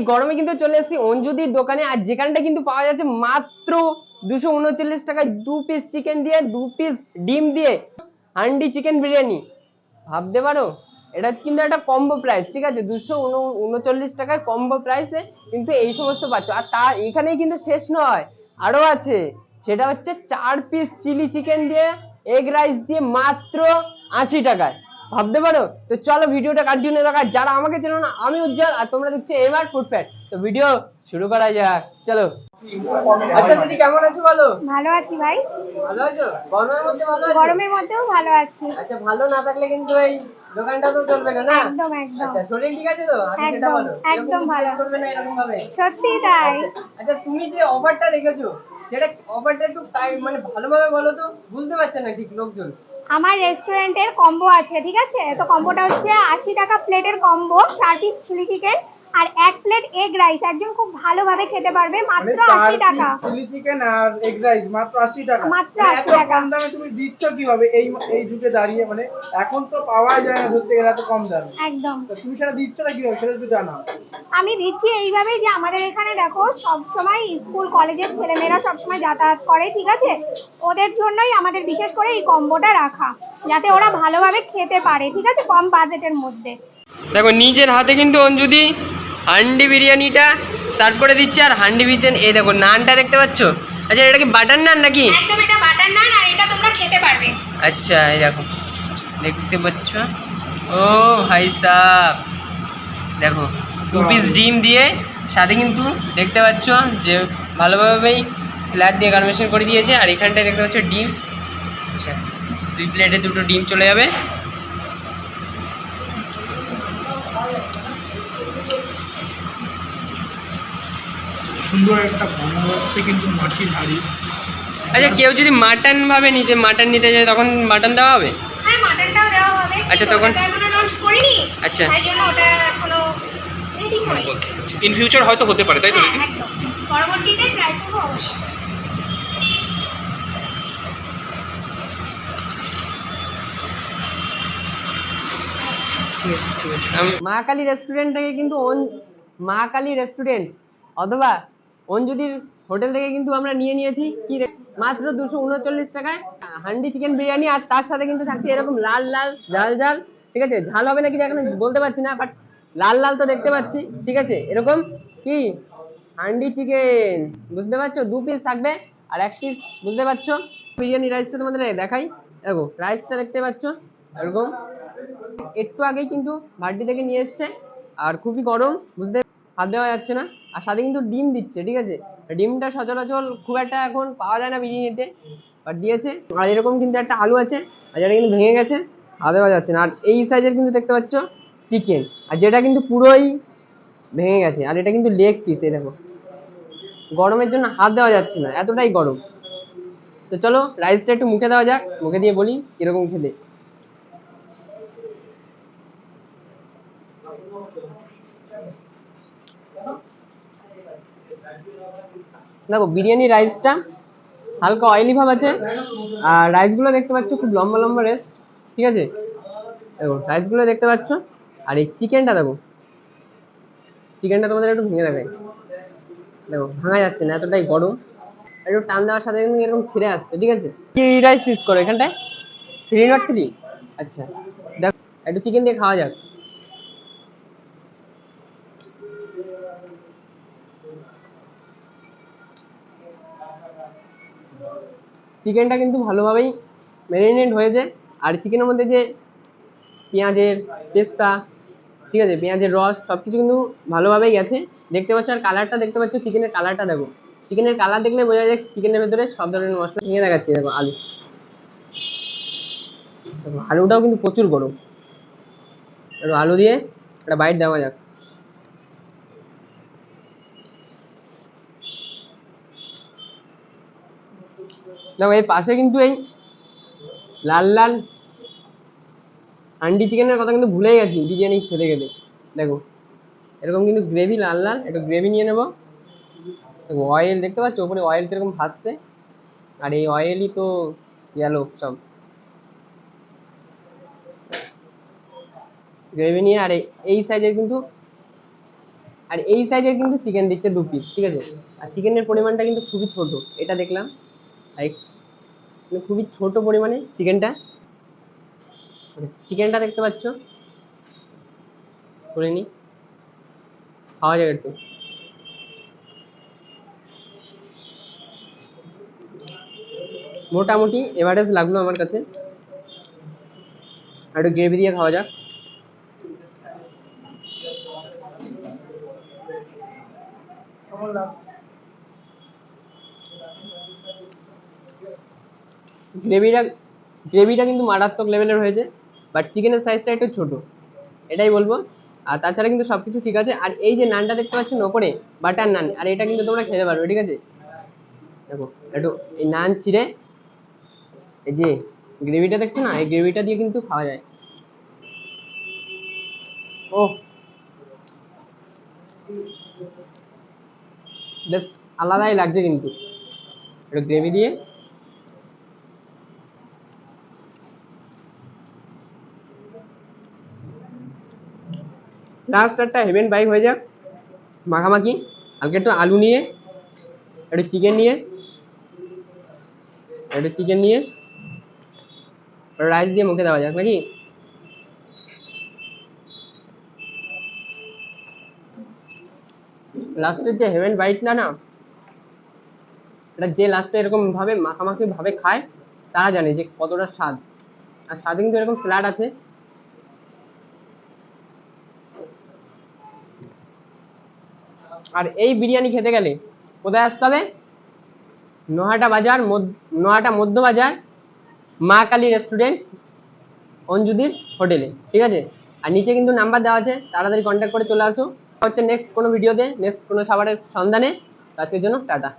এই গরমে কিন্তু চলে এসেছি অঞ্জুদির দোকানে। আর যেখানটা কিন্তু পাওয়া যাচ্ছে মাত্র দুশো উনচল্লিশ টাকায় দু পিস চিকেন দিয়ে, দু পিস ডিম দিয়ে হান্ডি চিকেন বিরিয়ানি। ভাবতে পারো? এটা কিন্তু একটা কম্বো প্রাইস ঠিক আছে? দুশো উনচল্লিশ টাকায় কম্বো প্রাইসে কিন্তু এই সমস্ত পাচ্ছ। আর তার এখানেই কিন্তু শেষ নয়, আরও আছে। সেটা হচ্ছে চার পিস চিলি চিকেন দিয়ে এগ রাইস দিয়ে মাত্র আশি টাকায়। ভাবতে পারো? তো চলো ভিডিওটা কন্টিনিউ দেখা যারা আমাকে চেনো না আমি উজ্জ্বল আর তোমরা দেখছ এবার ফুডপ্যাট তো ভিডিও শুরু করা যাক। চলো। আচ্ছা দিদি কেমন আছো বলো? ভালো আছি ভাই। ভালো আছো? গরমের মধ্যে ভালো আছো? গরমের মধ্যেও ভালো আছি। আচ্ছা ভালো না থাকলে কিন্তু এই দোকানটা তো চলবে না না? একদম একদম। আচ্ছা শরীর ঠিক আছে তো? আগে সেটা বলো। একদম ভালো। করবে না এরকম ভাবে? সত্যি তাই। আচ্ছা, আচ্ছা তুমি যে অফারটা রেখেছো সেটা অফারটা একটু মানে ভালোভাবে বলো তো বুঝতে পারছে না ঠিক লোকজন। আমার রেস্টুরেন্টের কম্বো আছে, ঠিক আছে? তো কম্বোটা হচ্ছে আশি টাকা প্লেটের কম্বো চার পিস চিলি চিকেন আর এক প্লেট এগ রাইস একজন খুব ভালোভাবে খেতে পারবে মাত্র আশি টাকা। চিলি চিকেন আর এগ রাইস মাত্র আশি টাকা। মাত্র মানে 80 টাকা। কম দামে তুমি দিচ্ছ কীভাবে? এই এই যুগে দাঁড়িয়ে মানে এখন তো পাওয়া যায় না ধরতে গেলে এত কম দামে। একদম। তো তুমি সেটা দিচ্ছ না কীভাবে? সেটা একটু জানাও। আমি দিচ্ছি এইভাবেই যে আমাদের এখানে দেখো সব সময় স্কুল কলেজের ছেলেমেয়েরা সব সময় যাতায়াত করে ঠিক আছে? ওদের জন্যই আমাদের বিশেষ করে এই কম্বোটা রাখা যাতে ওরা ভালোভাবে খেতে পারে ঠিক আছে? কম বাজেটের মধ্যে। দেখো নিজের হাতে কিন্তু অঞ্জুদি হান্ডি বিরিয়ানিটা সার্ভ করে দিচ্ছে আর হান্ডি বিরিয়ানি এই দেখো নানটা দেখতে পাচ্ছ? আচ্ছা এটা কি বাটার নান নাকি? একদম এটা বাটার নান আর এটা তোমরা খেতে পারবে। আচ্ছা এই দেখো দেখতে পাচ্ছ? ও ভাই সাহ দেখো দু পিস ডিম দিয়ে সাথে কিন্তু দেখতে পাচ্ছ যে ভালোভাবেই স্ল্যাট দিয়ে গার্মেশন করে দিয়েছে আর এখানটায় দেখতে পাচ্ছ ডিম। আচ্ছা দুই প্লেটে দুটো ডিম চলে যাবে। সুন্দর একটা গন্ধ আসছে কিন্তু মাটির হাড়ি। আচ্ছা কেউ যদি মাটন ভাবে নিতে মাটন নিতে যায় তখন মাটন দেওয়া হবে? হ্যাঁ মাটনটাও দেওয়া হবে। আচ্ছা, তখন- লঞ্চ করিনি। আচ্ছা। তাই জন্য ওটা এখনও রেডি করিনি ইন ফিউচার হয়তো হতে পারে তাই তো হ্যাঁ একদম। পরবর্তীতে ট্রাই করব অবশ্যই। মা কালী রেস্টুরেন্ট থেকে কিন্তু অন- মা কালী রেস্টুরেন্ট অথবা অঞ্জুদির হোটেল থেকে কিন্তু আমরা নিয়ে নিয়েছি। কি মাত্র দুশো উনচল্লিশ টাকায়। হান্ডি চিকেন বিরিয়ানি আর তার সাথে কিন্তু থাকছে এরকম লাল লাল ঝাল ঝাল। ঠিক আছে? ঝাল হবে নাকি এখন বলতে পারছি না বাট লাল লাল তো দেখতে পাচ্ছি। ঠিক আছে? এরকম কি? হান্ডি চিকেন। বুঝতে পারছ? দু পিস থাকবে। আর এক পিস বুঝতে পারছ? বিরিয়ানি রাইসটা তোমাদের দেখাই। দেখো রাইসটা দেখতে পাচ্ছ? এরকম। একটু আগেই কিন্তু ভাটি থেকে নিয়ে এসছে। আর খুবই গরম, বুঝতে হাত দেওয়া যাচ্ছে না। আর সাথে কিন্তু ডিম দিচ্ছে, ঠিক আছে? ডিমটা সচরাচর খুব একটা এখন পাওয়া যায় না বিরিয়ানিতে বাট দিয়েছে। আর এরকম কিন্তু একটা আলু আছে, আর যেটা কিন্তু ভেঙে গেছে, হাত দেওয়া যাচ্ছে না। আর এই সাইজের কিন্তু দেখতে পাচ্ছ চিকেন আর যেটা কিন্তু পুরোই ভেঙে গেছে, আর এটা কিন্তু লেগ পিস এই দেখো। গরমের জন্য হাত দেওয়া যাচ্ছে না, এতটাই গরম। তো চলো রাইসটা একটু মুখে দেওয়া যাক, মুখে দিয়ে বলি কীরকম খেতে। দেখো, বিরিয়ানি রাইসটা হালকা অয়েলি ভাব আছে। আর রাইসগুলো দেখতে পাচ্ছ, খুব লম্বা লম্বা রাইস ঠিক আছে? দেখো রাইসগুলো দেখতে পাচ্ছ, আর এই চিকেনটা দেখো। চিকেনটা তোমাদের একটু ভেঙে দেখাই। দেখো, ভাঙা যাচ্ছে না, এতটাই গরম। একটু টান দেওয়ার সাথে কিন্তু এরকম ছিঁড়ে আসছে, ঠিক আছে? কি রাইস ইউজ করো এখানটায়? থ্রি নট থ্রি আচ্ছা দেখো, একটু চিকেন দিয়ে খাওয়া যাক। চিকেনটা কিন্তু ভালোভাবেই ম্যারিনেট হয়েছে আর চিকেনের মধ্যে যে পেঁয়াজের পেস্তা, ঠিক আছে, পেঁয়াজের রস সব কিছু কিন্তু ভালোভাবেই গেছে। দেখতে পাচ্ছ, আর কালারটা দেখতে পাচ্ছ চিকেনের কালারটা দেখো। চিকেনের কালার দেখলে বোঝা যায় চিকেনের ভেতরে সব ধরনের মশলা ভেঙে দেখাচ্ছে। দেখো, আলু। আলুটাও কিন্তু প্রচুর গরম। আলু দিয়ে একটা বাইট দেওয়া যাক। দেখো এই পাশে কিন্তু এই লাল লাল হান্ডি চিকেনের কথা কিন্তু ভুলেই গেছি, বিরিয়ানি খেতে গেলে দেখো, এরকম কিন্তু গ্রেভি লাল লাল, একটু গ্রেভি নিয়ে নেব। দেখো অয়েল দেখতে পাচ্ছ? ওপরে অয়েল কীরকম ভাসছে আর এই অয়েলই তো গেল সব। গ্রেভি নিয়ে, আর এই- সাইজের কিন্তু, আর এই সাইজের কিন্তু চিকেন দিচ্ছে দু পিস ঠিক আছে? আর চিকেনের পরিমাণটা কিন্তু খুবই ছোট, এটা দেখলাম। আর মানে খুবই ছোট পরিমাণে চিকেনটা। চিকেনটা দেখতে পাচ্ছ? করে নি খাওয়া যাবে একটু। মোটামুটি এভারেজ লাগল আমার কাছে। একটু গ্রেভি দিয়ে খাওয়া যাক। কেমন লাগছে গ্রেভিটা গ্রেভিটা কিন্তু মারাত্মক লেভেলের হয়েছে বাট চিকেনের সাইজটা একটু ছোট, এটাই বলব। আর তাছাড়া কিন্তু সব কিছু ঠিক আছে, আর এই যে নানটা দেখতে পাচ্ছেন ওপরে বাটার নান আর এটা কিন্তু তোমরা খেতে পারবে, ঠিক আছে? দেখো, একটু এই নান ছিঁড়ে এই যে গ্রেভিটা দেখছ না, এই গ্রেভিটা দিয়ে কিন্তু খাওয়া যায়। ও বেশ আলাদাই লাগছে কিন্তু, একটু গ্রেভি দিয়ে। লাস্ট একটা হেভেন বাইক হয়ে যাক। মাখামাখি। হালকা একটু আলু নিয়ে, একটু চিকেন নিয়ে, একটু চিকেন নিয়ে রাইস দিয়ে মুখে দেওয়া যাক নাকি? লাস্টের যে হেভেন বাইটটা না, এটা যে লাস্টে এরকম ভাবে মাখামাখি ভাবে খায়, তারা জানে যে কতটা স্বাদ। আর স্বাদে কিন্তু এরকম ফ্ল্যাট আছে। আর এই বিরিয়ানি খেতে গেলে কোথায় আসতে হবে? নোহাটা বাজার নোহাটা মধ্য বাজার মা কালী রেস্টুরেন্ট অঞ্জুদির হোটেলে, ঠিক আছে? আর নিচে কিন্তু নাম্বার দেওয়া আছে, তাড়াতাড়ি কন্ট্যাক্ট করে চলে আসো। হচ্ছে নেক্সট কোনো ভিডিওতে নেক্সট কোনো খাবারের সন্ধানে। আজকের জন্য টাটা।